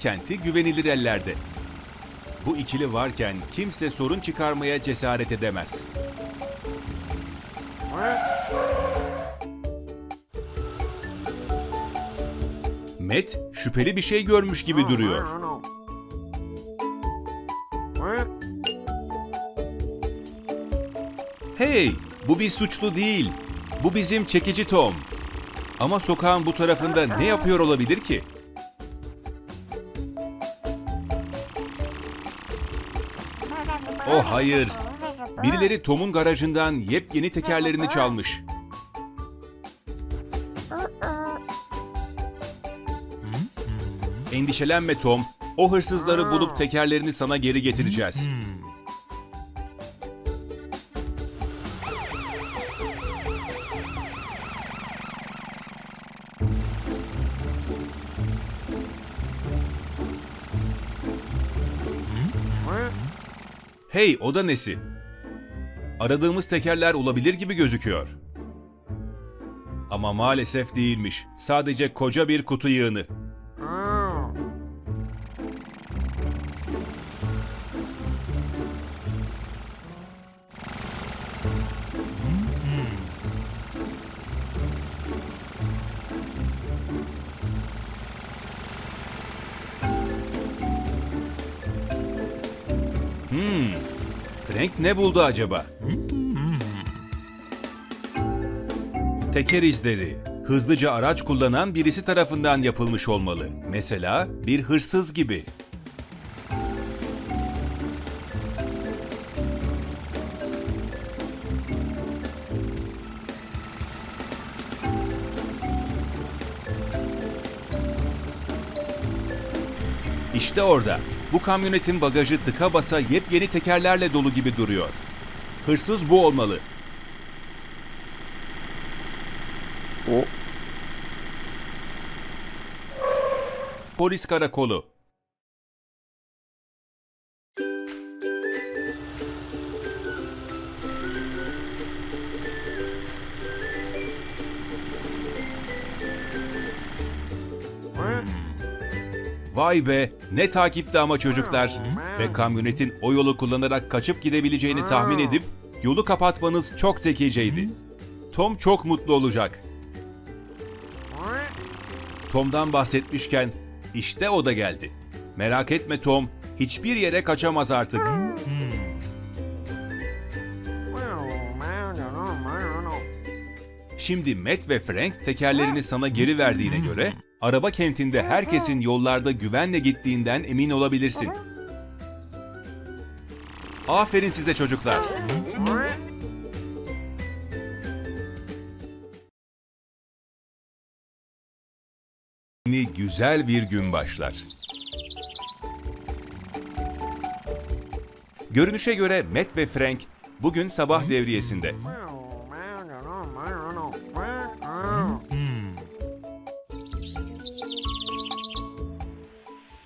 kenti güvenilir ellerde. Bu ikili varken kimse sorun çıkarmaya cesaret edemez. Matt şüpheli bir şey görmüş gibi duruyor. Hey, bu bir suçlu değil. Bu bizim çekici Tom. Ama sokağın bu tarafında ne yapıyor olabilir ki? Oh hayır. Birileri Tom'un garajından yepyeni tekerlerini çalmış. Endişelenme Tom. O hırsızları bulup tekerlerini sana geri getireceğiz. Hey, o da nesi? Aradığımız tekerler olabilir gibi gözüküyor. Ama maalesef değilmiş. Sadece koca bir kutu yığını. Frank ne buldu acaba? Teker izleri. Hızlıca araç kullanan birisi tarafından yapılmış olmalı. Mesela bir hırsız gibi. İşte orada. Bu kamyonetin bagajı tıka basa yepyeni tekerlerle dolu gibi duruyor. Hırsız bu olmalı. O Polis karakolu. Vay be ne takipti ama çocuklar. Ve kamyonetin o yolu kullanarak kaçıp gidebileceğini tahmin edip yolu kapatmanız çok zekiceydi. Tom çok mutlu olacak. Tom'dan bahsetmişken işte o da geldi. Merak etme Tom, hiçbir yere kaçamaz artık. Şimdi Matt ve Frank tekerlerini sana geri verdiğine göre araba kentinde herkesin yollarda güvenle gittiğinden emin olabilirsin. Aferin size çocuklar. Yeni güzel bir gün başlar. Görünüşe göre Matt ve Frank bugün sabah devriyesinde.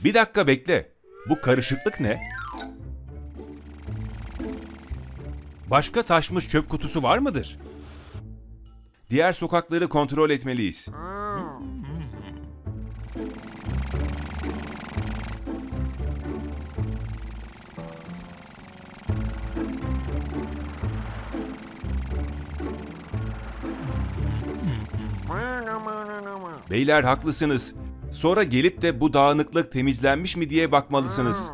Bir dakika bekle. Bu karışıklık ne? Başka taşmış çöp kutusu var mıdır? Diğer sokakları kontrol etmeliyiz. Beyler haklısınız. Sonra gelip de bu dağınıklık temizlenmiş mi diye bakmalısınız.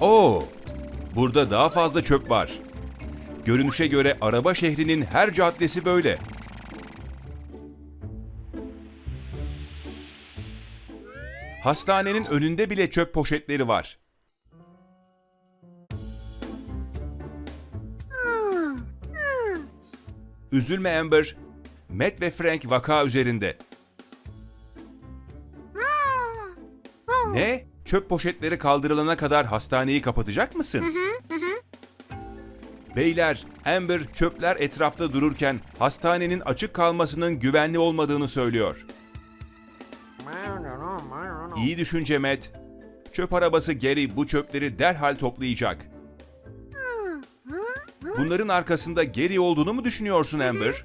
Oo, burada daha fazla çöp var. Görünüşe göre araba şehrinin her caddesi böyle. Hastanenin önünde bile çöp poşetleri var. Üzülme Amber. Matt ve Frank vaka üzerinde. Ne? Çöp poşetleri kaldırılana kadar hastaneyi kapatacak mısın? Beyler, Amber çöpler etrafta dururken hastanenin açık kalmasının güvenli olmadığını söylüyor. İyi düşünce Matt. Çöp arabası Gary bu çöpleri derhal toplayacak. Bunların arkasında Gary olduğunu mu düşünüyorsun Amber?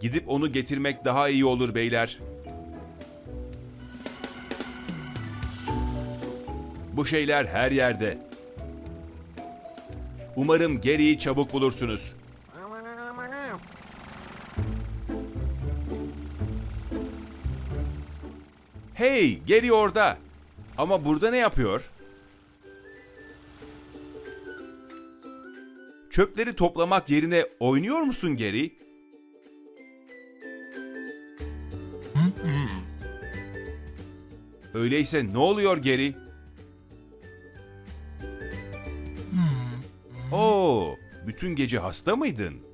Gidip onu getirmek daha iyi olur beyler. Bu şeyler her yerde. Umarım Gary'i çabuk bulursunuz. Hey, Gary orada. Ama burada ne yapıyor? Çöpleri toplamak yerine oynuyor musun Gary? Öyleyse ne oluyor Gary? Oo, bütün gece hasta mıydın?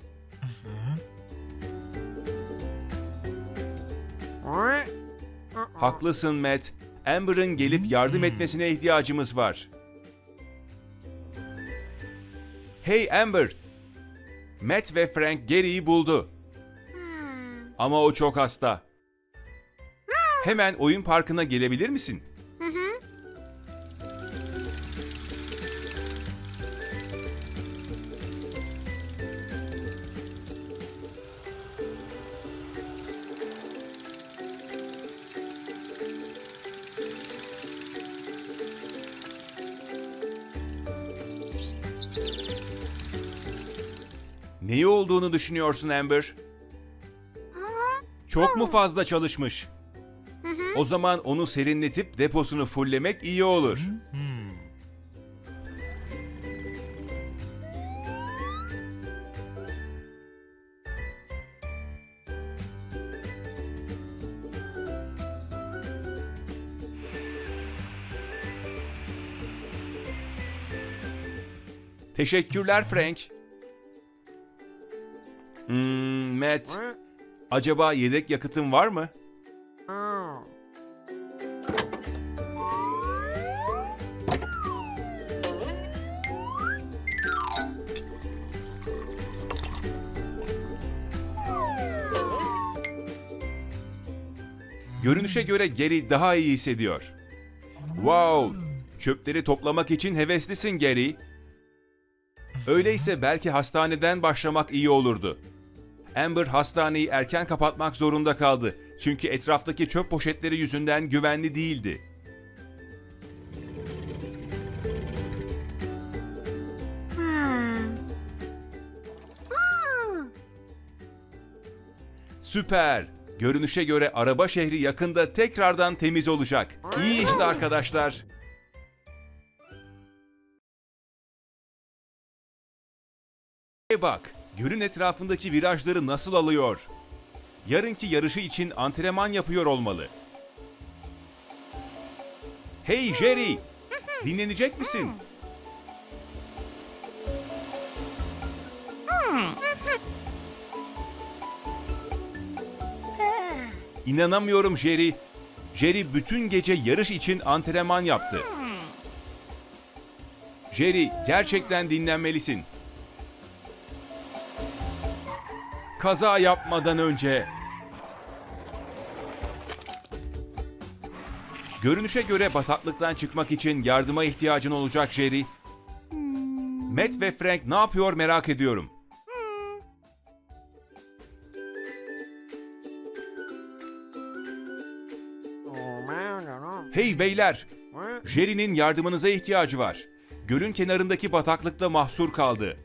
Haklısın Matt. Amber'ın gelip yardım etmesine ihtiyacımız var. Hey Amber! Matt ve Frank Gary'i buldu. Ama o çok hasta. Hemen oyun parkına gelebilir misin? Neyi olduğunu düşünüyorsun Amber? Çok mu fazla çalışmış? O zaman onu serinletip deposunu fulllemek iyi olur. Teşekkürler Frank. Hmm, Matt, acaba yedek yakıtın var mı? Görünüşe göre Gary daha iyi hissediyor. Wow, çöpleri toplamak için heveslisin Gary. Öyleyse belki hastaneden başlamak iyi olurdu. Amber hastaneyi erken kapatmak zorunda kaldı. Çünkü etraftaki çöp poşetleri yüzünden güvenli değildi. Süper. Görünüşe göre araba şehri yakında tekrardan temiz olacak. İyi işte arkadaşlar. E bak, gölün etrafındaki virajları nasıl alıyor? Yarınki yarışı için antrenman yapıyor olmalı. Hey Jerry! Dinlenecek misin? İnanamıyorum Jerry. Jerry bütün gece yarış için antrenman yaptı. Jerry, gerçekten dinlenmelisin. Kaza yapmadan önce. Görünüşe göre bataklıktan çıkmak için yardıma ihtiyacın olacak Jerry. Matt ve Frank ne yapıyor merak ediyorum. Hey beyler, Jerry'nin yardımınıza ihtiyacı var. Gölün kenarındaki bataklıkta mahsur kaldı.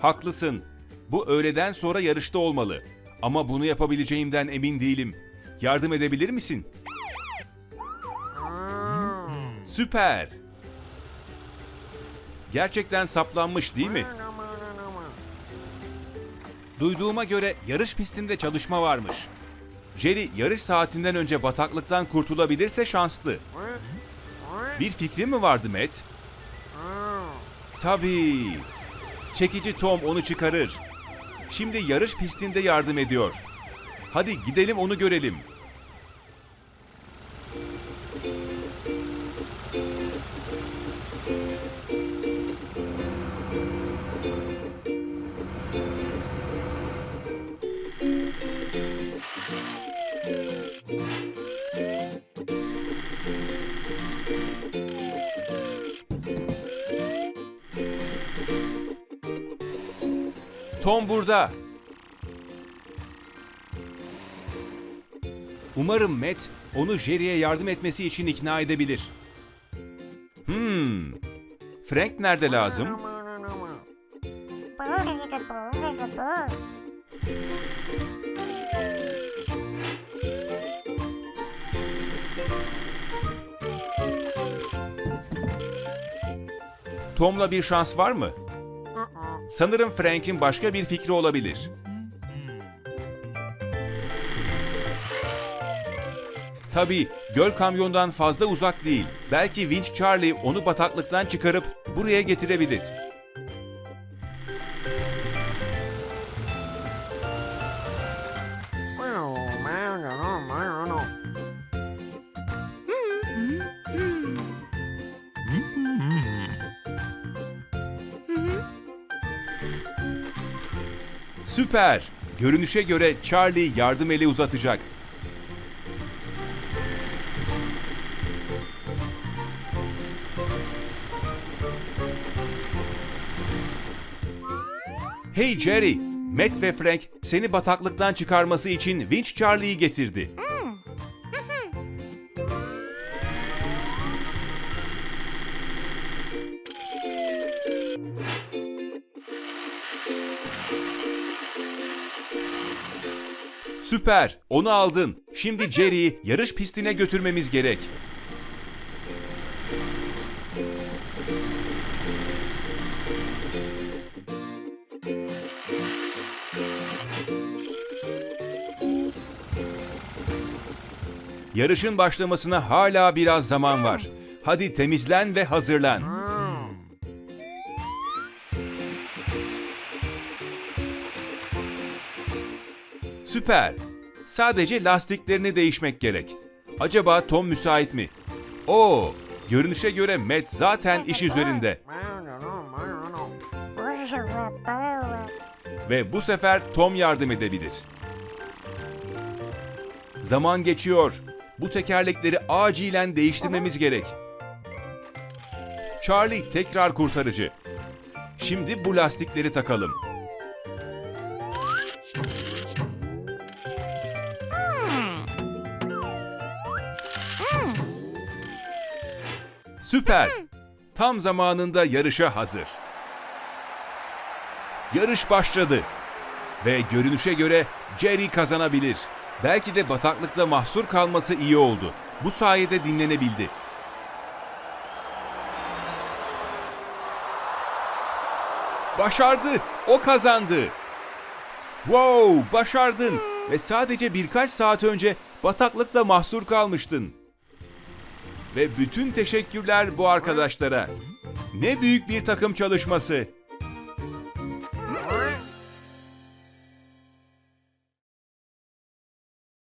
Haklısın. Bu öğleden sonra yarışta olmalı. Ama bunu yapabileceğimden emin değilim. Yardım edebilir misin? Süper. Gerçekten saplanmış değil mi? Duyduğuma göre yarış pistinde çalışma varmış. Jerry yarış saatinden önce bataklıktan kurtulabilirse şanslı. Bir fikrin mi vardı Matt? Tabii. Çekici Tom onu çıkarır. Şimdi yarış pistinde yardım ediyor. Hadi gidelim onu görelim. Tom burada. Umarım Matt onu Jerry'e yardım etmesi için ikna edebilir. Hmm. Frank nerede lazım? Tom'la bir şans var mı? Sanırım Frank'in başka bir fikri olabilir. Tabii göl kamyondan fazla uzak değil. Belki Winch Charlie onu bataklıktan çıkarıp buraya getirebilir. Süper! Görünüşe göre Charlie yardım eli uzatacak. Hey Jerry, Matt ve Frank seni bataklıktan çıkarması için Winch Charlie'yi getirdi. Süper, onu aldın. Şimdi Jerry'i yarış pistine götürmemiz gerek. Yarışın başlamasına hala biraz zaman var. Hadi temizlen ve hazırlan. Süper. Sadece lastiklerini değişmek gerek. Acaba Tom müsait mi? Oo, görünüşe göre Matt zaten iş üzerinde. Ve bu sefer Tom yardım edebilir. Zaman geçiyor. Bu tekerlekleri acilen değiştirmemiz gerek. Charlie tekrar kurtarıcı. Şimdi bu lastikleri takalım. Süper. Tam zamanında yarışa hazır. Yarış başladı. Ve görünüşe göre Jerry kazanabilir. Belki de bataklıkta mahsur kalması iyi oldu. Bu sayede dinlenebildi. Başardı. O kazandı. Wow, başardın. Ve sadece birkaç saat önce bataklıkta mahsur kalmıştın. Ve bütün teşekkürler bu arkadaşlara. Ne büyük bir takım çalışması.